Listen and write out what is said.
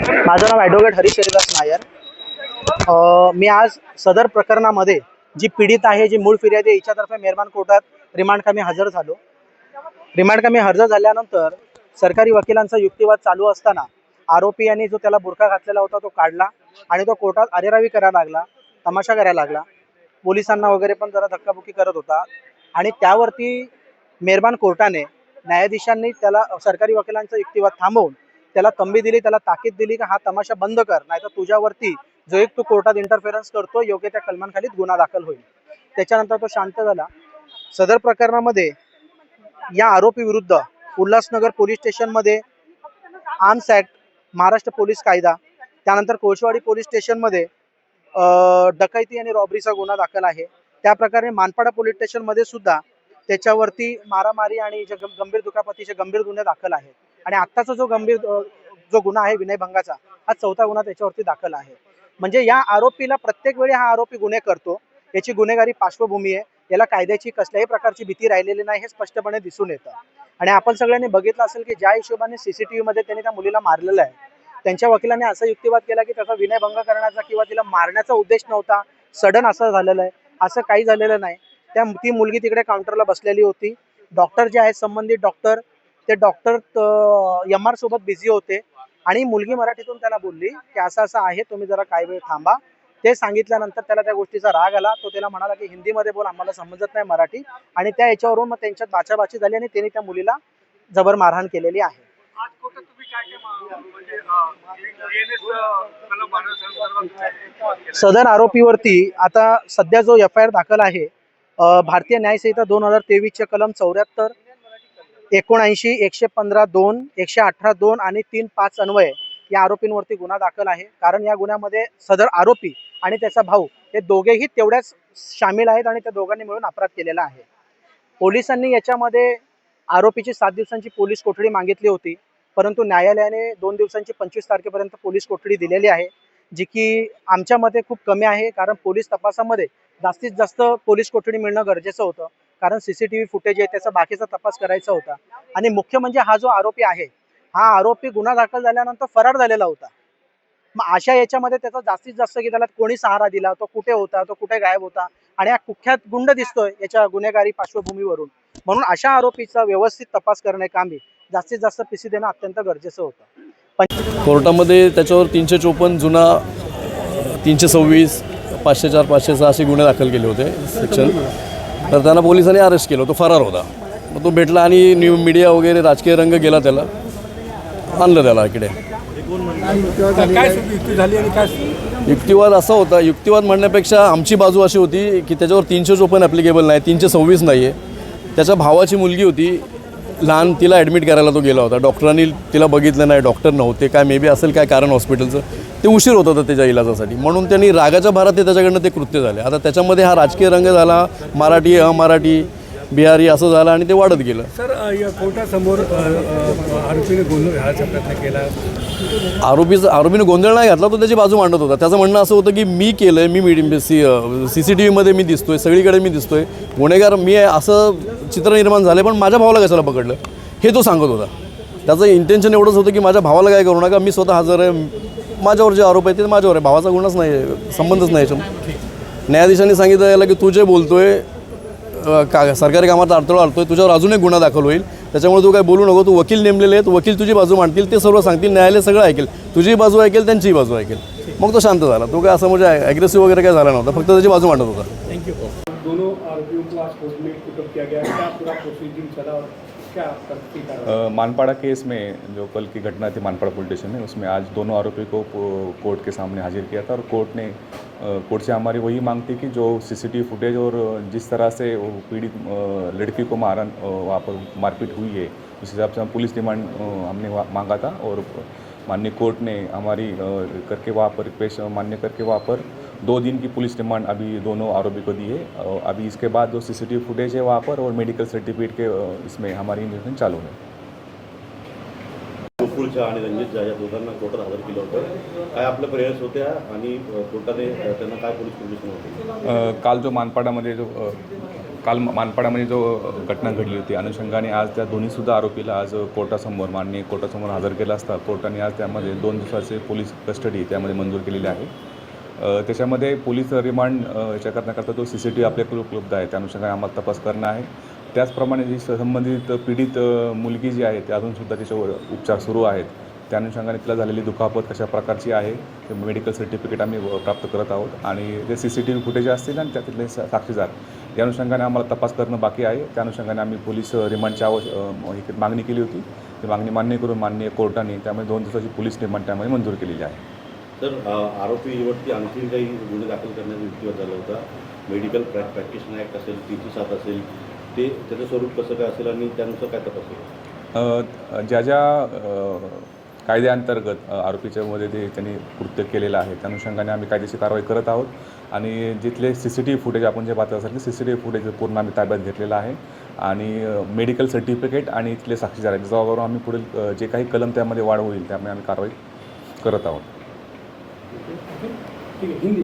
माझं नाव ॲडव्होकेट हरीश हरिदास नायर. मी आज सदर प्रकरणामध्ये जी पीडित आहे जी मूळ फिर्यादी आहे, हिच्यातर्फे मेहरबान कोर्टात रिमांडकामी हजर झालो. रिमांडकामी हजर झाल्यानंतर सरकारी वकिलांचा युक्तिवाद चालू असताना आरोपी यांनी जो त्याला बुरखा घातलेला होता तो काढला आणि तो कोर्टात अरेरावी करायला लागला तमाशा करायला लागला. पोलिसांना वगैरे पण जरा धक्काबुक्की करत होता आणि त्यावरती मेहरबान कोर्टाने न्यायाधीशांनी त्याला सरकारी वकिलांचा युक्तिवाद थांबवून त्याला तंबी दिली त्याला ताकीद दिली की हा तमाशा बंद कर नाहीतर तुझ्यावरती जो एक तू कोर्टात इंटरफेरन्स करतो योग्य त्या कलमांखालीच गुन्हा दाखल होईल. त्याच्यानंतर तो शांत झाला. सदर प्रकरणामध्ये या आरोपी विरुद्ध उल्हासनगर पोलीस स्टेशनमध्ये आर्म्स ऍक्ट महाराष्ट्र पोलीस कायदा त्यानंतर कोळशेवाडी पोलीस स्टेशनमध्ये डकैती आणि रॉबरीचा गुन्हा दाखल आहे. त्या प्रकारे मानपाडा पोलीस स्टेशनमध्ये सुद्धा त्याच्यावरती मारामारी आणि जे गंभीर दुखापतीचे गंभीर गुन्हे दाखल आहेत. आणि आत्ताचा जो गंभीर जो गुन्हा आहे विनयभंगाचा हा चौथा गुन्हा त्याच्यावरती दाखल आहे. म्हणजे या आरोपीला प्रत्येक वेळी हा आरोपी गुन्हे करतो. याची गुन्हेगारी पार्श्वभूमी आहे. याला कायद्याची कसल्याही प्रकारची भीती राहिलेली नाही हे स्पष्टपणे दिसून येतं. आणि आपण सगळ्यांनी बघितलं असेल की ज्या हिशोबाने सीसीटीव्ही मध्ये त्यांनी त्या मुलीला मारलेलं आहे. त्यांच्या वकिलांनी असा युक्तिवाद केला की त्याचा विनयभंग करण्याचा किंवा तिला मारण्याचा उद्देश नव्हता. सडन असं झालेलं आहे. असं काही झालेलं नाही. त्या ती मुलगी तिकडे काउंटरला बसलेली होती डॉक्टर जे आहेत संबंधित डॉक्टर ते डॉक्टर एम आर सोबत बिझी होते आणि मुलगी मराठीतून त्याला बोलली की असं असं आहे तुम्ही जरा काही वेळ थांबा ते सांगितल्यानंतर त्याला त्या गोष्टीचा राग आला तो त्याला म्हणाला की हिंदीमध्ये बोल आम्हाला समजत नाही मराठी आणि त्या याच्यावरून मग त्यांच्यात बाचाबाची झाली आणि त्यांनी त्या मुलीला जबर मारहाण केलेली आहे सदर आरोपीवरती आता सध्या जो एफ आय आर दाखल आहे भारतीय न्यायसंहिता दोन हजार तेवीसच्या कलम चौऱ्याहत्तर एकोणऐंशी एकशे पंधरा दोन एकशे अठरा दोन आणि तीन पाच अन्वये या आरोपींवरती गुन्हा दाखल आहे. कारण या गुन्ह्यामध्ये सदर आरोपी आणि त्याचा भाऊ हे दोघेही तेवढ्याच सामील आहेत आणि त्या दोघांनी मिळून अपराध केलेला आहे. पोलिसांनी याच्यामध्ये आरोपीची सात दिवसांची पोलीस कोठडी मागितली होती. परंतु न्यायालयाने दोन दिवसांची पंचवीस तारखेपर्यंत पोलीस कोठडी दिलेली आहे जी की आमच्या मते खूप कमी आहे. कारण पोलीस तपासामध्ये जास्तीत जास्त पोलीस कोठडी मिळणं गरजेचं होतं. कारण सीसीटीव्ही फुटेज आहे त्याचा बाकीचा तपास करायचा होता. आणि मुख्य म्हणजे हा जो आरोपी आहे हा आरोपी गुन्हा दाखल झाल्यानंतर फरार झालेला होता. मग अशा याच्यामध्ये त्याचा जास्तीत जास्त की त्याला कोणी सहारा दिला तो कुठे होता तो कुठे गायब होता आणि हा कुख्यात गुंड दिसतोय याच्या गुन्हेगारी पार्श्वभूमीवरून. म्हणून अशा आरोपीचा व्यवस्थित तपास करणे कामी जास्तीत जास्त पीसी देणं अत्यंत गरजेचं होतं. कोर्टामध्ये त्याच्यावर तीनशे चोपन्न जुना तीनशे सव्वीस पाचशे चार पाचशे सहा असे गुन्हे दाखल केले होते सेक्शन. तर त्यांना पोलिसांनी अरेस्ट केलं तो फरार होता. मग तो भेटला आणि न्यू मीडिया वगैरे राजकीय रंग गेला त्याला. आणलं त्याला इकडे. युक्तिवाद असा होता युक्तिवाद म्हणण्यापेक्षा आमची बाजू अशी होती की त्याच्यावर तीनशे चोपन्न ॲप्लिकेबल नाही तीनशे सव्वीस नाही आहे त्याच्या भावाची मुलगी होती लहान तिला ॲडमिट करायला तो गेला होता. डॉक्टरांनी तिला बघितलं नाही डॉक्टर नव्हते काय मे बी असेल काय कारण हॉस्पिटलचं ते उशीर होत होतं त्याच्या इलाजासाठी. म्हणून त्यांनी रागाच्या भारात ते त्याच्याकडनं ते कृत्य झाले. आता त्याच्यामध्ये हा राजकीय रंग झाला मराठी अमराठी बिहारी असं झालं आणि ते वाढत गेलं. सर या कोर्टासमोर आरोपीने गोंधळ घालायचा प्रयत्न केला. आरोपीचं आरोपीने गोंधळ नाही घातला तो त्याची बाजू मांडत होता. त्याचं म्हणणं असं होतं की मी केलं आहे मी medium C C C T व्हीमध्ये मी दिसतोय सगळीकडे मी दिसतोय. गुन्हेगार मी आहे असं चित्र निर्माण झालं पण माझ्या भावाला कशाला पकडलं? हे तो सांगत होता. त्याचं इंटेन्शन एवढंच होतं की माझ्या भावाला काय करू नका मी स्वतः हजर आहे माझ्यावर जे आरोप आहे ते माझ्यावर आहे. भावाचा गुन्हाच नाही आहे. संबंधच नाही याच्यात न्यायाधीशांनी सांगितलं याला की तू जे बोलतोय का सरकारी कामात अडथळा आणतोय तुझ्यावर अजून एक गुन्हा दाखल होईल. त्याच्यामुळे तू काय बोलू नको तू वकील नेमलेले आहेत. वकील तुझी बाजू मांडतील ते सर्व सांगतील न्यायालय सगळं ऐकेल. तुझी बाजू ऐकेल त्यांचीही बाजू ऐकेल. मग तो शांत झाला. तो काय असं म्हणजे ॲग्रेसिव्ह वगैरे काय झाला नव्हता. फक्त त्याची बाजू मांडत होता. दोनों आरोपियों को आज कोर्ट में पुटअप किया गया क्या पूरा प्रोसीजिंग चला और क्या मानपाड़ा केस में जो कल की घटना थी, मानपाड़ा पुलिस स्टेशन में, उसमें आज दोनों आरोपी को कोर्ट के सामने हाजिर किया था और कोर्ट ने कोर्ट से हमारी वही मांग थी कि जो सीसीटीवी फुटेज और जिस तरह से वो पीड़ित लड़की को मारन वहाँ पर मारपीट हुई है, उस हिसाब से हम पुलिस डिमांड हमने मांगा था और माननीय कोर्ट ने हमारी करके वहाँ पर रिक्वेस्ट मान्य करके वहाँ पर दो दिन की पुलिस डिमांड अभी दोनों आरोपी को दी है। और अभी इसके बाद जो सीसीटीवी फुटेज है वहाँ पर और मेडिकल सर्टिफिकेट के इसमें हमारी इन्वेस्टमेंट चालू है। गोकुळ झा आणि रणजित झा या दोघांना कोर्टात हजर केलं होतं. काय आपल्या प्रेयर्स होत्या आणि कोर्टाने त्यांना काय पोलीस परमिशन होती? काल जो मानपाडामध्ये जो काल मानपाडामध्ये जो घटना घडली होती अनुषंगाने आज त्या दोन्हीसुद्धा आरोपीला आज कोर्टासमोर माननीय कोर्टासमोर हजर केला असता. कोर्टाने आज त्यामध्ये दोन दिवसाचे पोलीस कस्टडी त्यामध्ये मंजूर केलेली आहे. त्याच्यामध्ये पोलीस रिमांड याच्या करण्याकरता जो सी सी टी व्ही आपल्याकडे उपलब्ध आहे. त्या अनुषंगाने आम्हाला तपास करणं आहे. त्याचप्रमाणे जी संबंधित पीडित मुलगी जी आहे ती अजूनसुद्धा त्याच्यावर उपचार सुरू आहेत. त्या अनुषंगाने तिला झालेली दुखापत कशा प्रकारची आहे ते मेडिकल सर्टिफिकेट आम्ही प्राप्त करत आहोत. आणि जे C C T V footage असतील आणि त्यातले साक्षीदार या अनुषंगाने आम्हाला तपास करणं बाकी आहे. त्या अनुषंगाने आम्ही पोलीस रिमांडची आवश्यक हे मागणी केली होती. ती मागणी मान्य करून माननीय कोर्टाने त्यामुळे दोन दिवसाची पोलीस रिमांड त्यामध्ये मंजूर केलेली आहे. तर आरोपी युवती आणखी काही गुन्हे दाखल करण्याचा युक्तिवाद झाला होता. मेडिकल प्रॅ प्रॅक्टिशनर ॲक्ट असेल तीनशे सात असेल ते त्याचं स्वरूप कसं काय असेल आणि त्यानुसार काय तपास ज्या ज्या कायद्याअंतर्गत आरोपीच्यामध्ये ते त्यांनी कृत्य केलेलं आहे त्या अनुषंगाने आम्ही कायदेशीर कारवाई करत आहोत. आणि जिथले C C T V footage आपण जे पाहत असाल ते C C T V footage पूर्ण आम्ही ताब्यात घेतलेलं आहे. आणि मेडिकल सर्टिफिकेट आणि इथले साक्षीदार आहेत. आम्ही पुढील जे काही कलम त्यामध्ये वाढ होईल त्यामुळे आम्ही कारवाई करत आहोत. 되게 힘들